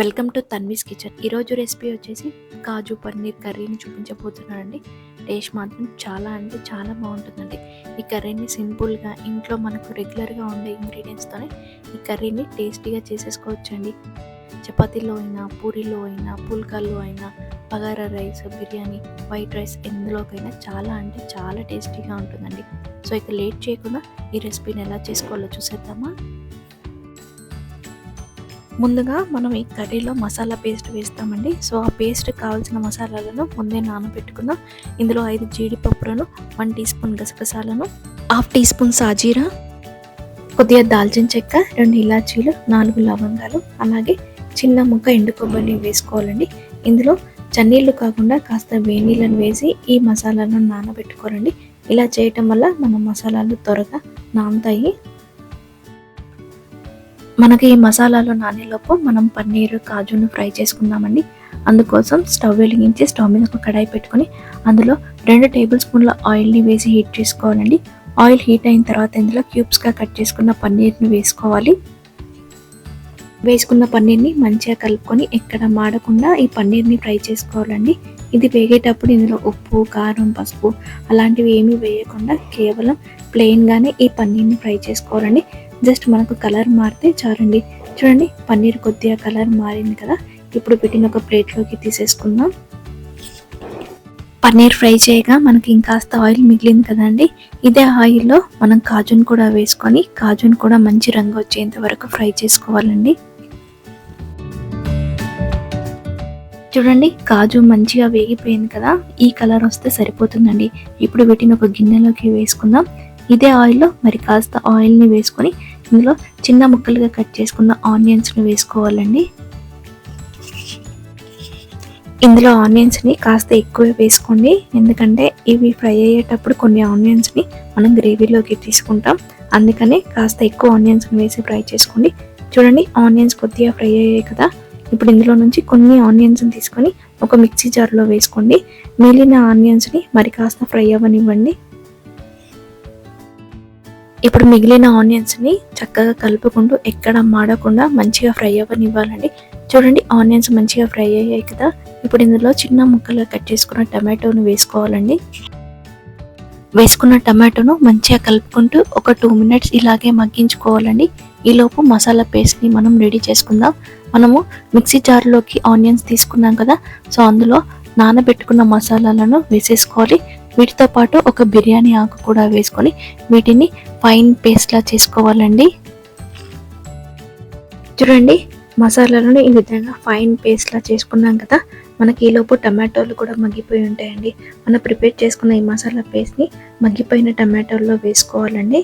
Welcome to Tanvi's kitchen. ఈరోజు recipe వచ్చేసి కాజు పన్నీర్ కర్రీని చూపించబోతున్నానండి. టేస్ట్ మాత్రం చాలా అంటే చాలా బాగుంటుందండి. ఈ కర్రీని సింపుల్గా ఇంట్లో మనకు రెగ్యులర్గా ఉండే ఇంగ్రీడియంట్స్తోనే ఈ కర్రీని టేస్టీగా చేసేసుకోవచ్చండి. చపాతీలో అయినా పూరీలో అయినా పుల్కాల్లో అయినా bagara rice biryani white rice ఎందులోకైనా చాలా అంటే చాలా టేస్టీగా ఉంటుందండి. సో ఇక లేట్ చేయకుండా ఈ రెసిపీని ఎలా చేసుకోవాలో చూసేద్దామా? ముందుగా మనం ఈ కర్రీలో మసాలా పేస్ట్ వేస్తామండి. సో ఆ పేస్ట్ కావాల్సిన మసాలాలను ముందే నానబెట్టుకుందాం. ఇందులో ఐదు జీడిపప్పులను వన్ టీ స్పూన్ గసగసాలను హాఫ్ టీ స్పూన్ సాజీరా కొద్దిగా దాల్చిన చెక్క రెండు ఇలాచీలు నాలుగు లవంగాలు అలాగే చిన్న ముక్క ఎండు కొబ్బరిని వేసుకోవాలండి. ఇందులో చన్నీళ్ళు కాకుండా కాస్త వేనీళ్ళను వేసి ఈ మసాలాలను నానబెట్టుకోరండి ఇలా చేయటం వల్ల మన మసాలాలు త్వరగా నానుతాయి. మనకి ఈ మసాలాలు నానేలోపు మనం పన్నీర్ కాజును ఫ్రై చేసుకుందామండి. అందుకోసం స్టవ్ వెలిగించి స్టవ్ మీద ఒక కడాయి పెట్టుకొని అందులో రెండు టేబుల్ స్పూన్ల ఆయిల్ని వేసి హీట్ చేసుకోవాలండి. ఆయిల్ హీట్ అయిన తర్వాత ఇందులో క్యూబ్స్గా కట్ చేసుకున్న పన్నీర్ని వేసుకోవాలి. వేసుకున్న పన్నీర్ని మంచిగా కలుపుకొని ఎక్కడ మాడకుండా ఈ పన్నీర్ని ఫ్రై చేసుకోవాలండి. ఇది వేగేటప్పుడు ఇందులో ఉప్పు కారం పసుపు అలాంటివి ఏమీ వేయకుండా కేవలం ప్లెయిన్గానే ఈ పన్నీర్ని ఫ్రై చేసుకోవాలండి. జస్ట్ మనకు కలర్ మారితే చాలండి. చూడండి పన్నీర్ కొద్దిగా కలర్ మారింది కదా. ఇప్పుడు పెట్టిన ఒక ప్లేట్లోకి తీసేసుకుందాం. పన్నీర్ ఫ్రై చేయగా మనకి ఇంకాస్త ఆయిల్ మిగిలింది కదండి. ఇదే ఆయిల్లో మనం కాజును కూడా వేసుకొని కాజును కూడా మంచి రంగు వచ్చేంత వరకు ఫ్రై చేసుకోవాలండి. చూడండి కాజు మంచిగా వేగిపోయింది కదా. ఈ కలర్ వస్తే సరిపోతుందండి. ఇప్పుడు వీటిని ఒక గిన్నెలోకి వేసుకుందాం. ఇదే ఆయిల్లో మరి కాస్త ఆయిల్ని వేసుకొని ఇందులో చిన్న ముక్కలుగా కట్ చేసుకున్న ఆనియన్స్ని వేసుకోవాలండి. ఇందులో ఆనియన్స్ని కాస్త ఎక్కువ వేసుకోండి. ఎందుకంటే ఇవి ఫ్రై అయ్యేటప్పుడు కొన్ని ఆనియన్స్ని మనం గ్రేవీలోకి తీసుకుంటాం. అందుకని కాస్త ఎక్కువ ఆనియన్స్ని వేసి ఫ్రై చేసుకోండి. చూడండి ఆనియన్స్ కొద్దిగా ఫ్రై అయ్యాయి కదా. ఇప్పుడు ఇందులో నుంచి కొన్ని ఆనియన్స్ని తీసుకొని ఒక మిక్సీ జార్లో వేసుకోండి. మిగిలిన ఆనియన్స్ని మరి కాస్త ఫ్రై అవ్వనివ్వండి. ఇప్పుడు మిగిలిన ఆనియన్స్ని చక్కగా కలుపుకుంటూ ఎక్కడ మాడకుండా మంచిగా ఫ్రై అవ్వనివ్వాలండి. చూడండి ఆనియన్స్ మంచిగా ఫ్రై అయ్యాయి కదా. ఇప్పుడు ఇందులో చిన్న ముక్కలుగా కట్ చేసుకున్న టమాటోను వేసుకోవాలండి. వేసుకున్న టమాటోను మంచిగా కలుపుకుంటూ ఒక టూ మినిట్స్ ఇలాగే మగ్గించుకోవాలండి. ఈలోపు మసాలా పేస్ట్ని మనం రెడీ చేసుకుందాం. మనము మిక్సీ జార్లోకి ఆనియన్స్ తీసుకున్నాం కదా. సో అందులో నానబెట్టుకున్న మసాలాలను వేసేసుకోవాలి. వీటితో పాటు ఒక బిర్యానీ ఆకు కూడా వేసుకొని వీటిని ఫైన్ పేస్ట్లా చేసుకోవాలండి. చూడండి మసాలాలను ఈ విధంగా ఫైన్ పేస్ట్లా చేసుకున్నాం కదా మనకి ఈలోపు టమాటోలు కూడా మగ్గిపోయి ఉంటాయండి. మనం ప్రిపేర్ చేసుకున్న ఈ మసాలా పేస్ట్ని మగ్గిపోయిన టమాటోల్లో వేసుకోవాలండి.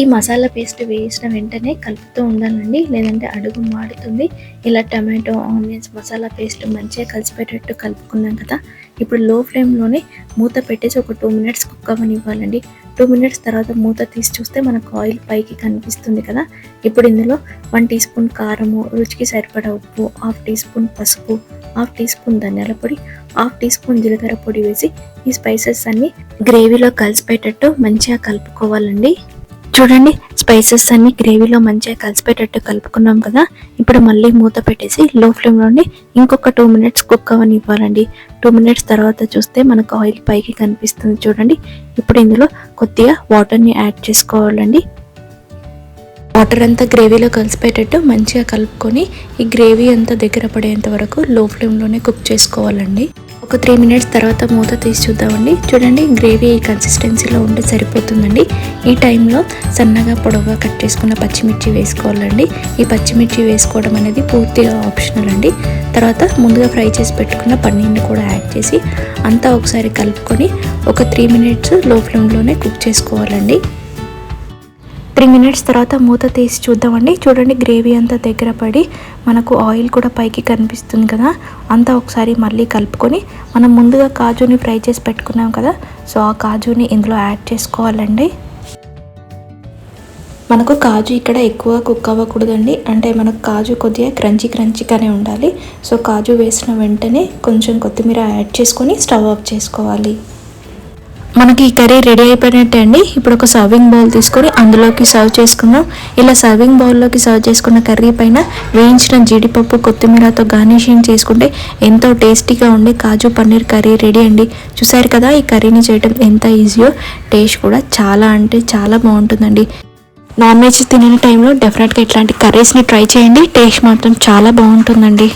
ఈ మసాలా పేస్ట్ వేసిన వెంటనే కలుపుతూ ఉండాలండి లేదంటే అడుగు మాడుతుంది ఇలా టమాటో ఆనియన్స్ మసాలా పేస్ట్ మంచిగా కలిసిపెట్టేట్టు కలుపుకున్నాం కదా. ఇప్పుడు లో ఫ్లేమ్లోనే మూత పెట్టేసి ఒక టూ మినిట్స్ కుక్ అవ్వనివ్వాలండి. టూ మినిట్స్ తర్వాత మూత తీసి చూస్తే మనకు ఆయిల్ పైకి కనిపిస్తుంది కదా. ఇప్పుడు ఇందులో వన్ టీ స్పూన్ కారము రుచికి సరిపడా ఉప్పు హాఫ్ టీ స్పూన్ పసుపు హాఫ్ టీ స్పూన్ ధనియాల పొడి హాఫ్ టీ స్పూన్ జీలకర్ర పొడి వేసి ఈ స్పైసెస్ అన్ని గ్రేవీలో కలిసిపోయేటట్టు మంచిగా కలుపుకోవాలండి. చూడండి స్పైసెస్ అన్ని గ్రేవీలో మంచిగా కలిసిపెట్టేట్టు కలుపుకున్నాం కదా. ఇప్పుడు మళ్ళీ మూత పెట్టేసి లో ఫ్లేమ్లోనే ఇంకొక టూ మినిట్స్ కుక్ ఇవ్వాలండి టూ మినిట్స్ తర్వాత చూస్తే మనకు ఆయిల్ పైకి కనిపిస్తుంది చూడండి. ఇప్పుడు ఇందులో కొద్దిగా వాటర్ని యాడ్ చేసుకోవాలండి. వాటర్ అంతా గ్రేవీలో కలిసిపోయేటట్టు మంచిగా కలుపుకొని ఈ గ్రేవీ అంతా దగ్గర పడేంత వరకు లో ఫ్లేమ్లోనే కుక్ చేసుకోవాలండి. ఒక త్రీ మినిట్స్ తర్వాత మూత తీసి చూద్దామండి. చూడండి గ్రేవీ ఈ కన్సిస్టెన్సీలో ఉంటే సరిపోతుందండి. ఈ టైంలో సన్నగా పొడవుగా కట్ చేసుకున్న పచ్చిమిర్చి వేసుకోవాలండి. ఈ పచ్చిమిర్చి వేసుకోవడం అనేది పూర్తిగా ఆప్షనల్ అండి. తర్వాత ముందుగా ఫ్రై చేసి పెట్టుకున్న పన్నీర్ని కూడా యాడ్ చేసి అంతా ఒకసారి కలుపుకొని ఒక త్రీ మినిట్స్లో ఫ్లేమ్లోనే కుక్ చేసుకోవాలండి. త్రీ మినిట్స్ తర్వాత మూత తీసి చూద్దామండి. చూడండి గ్రేవీ అంతా దగ్గర పడి మనకు ఆయిల్ కూడా పైకి కనిపిస్తుంది కదా. అంతా ఒకసారి మళ్ళీ కలుపుకొని మనం ముందుగా కాజుని ఫ్రై చేసి పెట్టుకున్నాం కదా. సో ఆ కాజుని ఇందులో యాడ్ చేసుకోవాలండి. మనకు కాజు ఇక్కడ ఎక్కువ కుక్ అవ్వకూడదండి. అంటే మనకు కాజు కొద్దిగా క్రంచీ క్రంచీగానే ఉండాలి. సో కాజు వేసిన వెంటనే కొంచెం కొత్తిమీర యాడ్ చేసుకొని స్టవ్ ఆఫ్ చేసుకోవాలి. మనకి ఈ కర్రీ రెడీ అయిపోయినట్టే అండి. ఇప్పుడు ఒక సర్వింగ్ బౌల్ తీసుకొని అందులోకి సర్వ్ చేసుకుందాం. ఇలా సర్వింగ్ బౌల్లోకి సర్వ్ చేసుకున్న కర్రీ పైన వేయించిన జీడిపప్పు కొత్తిమీరతో గార్నిషింగ్ చేసుకుంటే ఎంతో టేస్టీగా ఉండే కాజు పన్నీర్ కర్రీ రెడీ అండి. చూసారు కదా ఈ కర్రీని చేయడం ఎంత ఈజీయో? టేస్ట్ కూడా చాలా అంటే చాలా బాగుంటుందండి. నాన్ వెజ్ తినే టైంలో డెఫినెట్గా ఇట్లాంటి కర్రీస్ని ట్రై చేయండి. టేస్ట్ మాత్రం చాలా బాగుంటుందండి.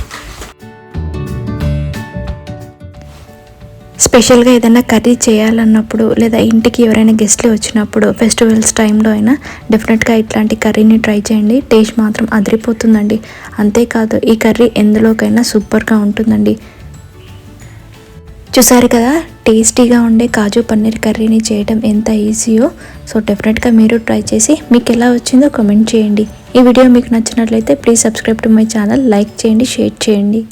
స్పెషల్గా ఏదైనా కర్రీ చేయాలన్నప్పుడు లేదా ఇంటికి ఎవరైనా గెస్ట్లు వచ్చినప్పుడు ఫెస్టివల్స్ టైంలో అయినా డెఫినెట్గా ఇట్లాంటి కర్రీని ట్రై చేయండి. టేస్ట్ మాత్రం అదిరిపోతుందండి. అంతేకాదు ఈ కర్రీ ఎందులోకైనా సూపర్గా ఉంటుందండి. చూసారు కదా టేస్టీగా ఉండే కాజు పన్నీర్ కర్రీని చేయడం ఎంత ఈజీయో? సో డెఫినెట్గా మీరు ట్రై చేసి మీకు ఎలా వచ్చిందో కమెంట్ చేయండి. ఈ వీడియో మీకు నచ్చినట్లయితే please subscribe to my channel like చేయండి షేర్ చేయండి.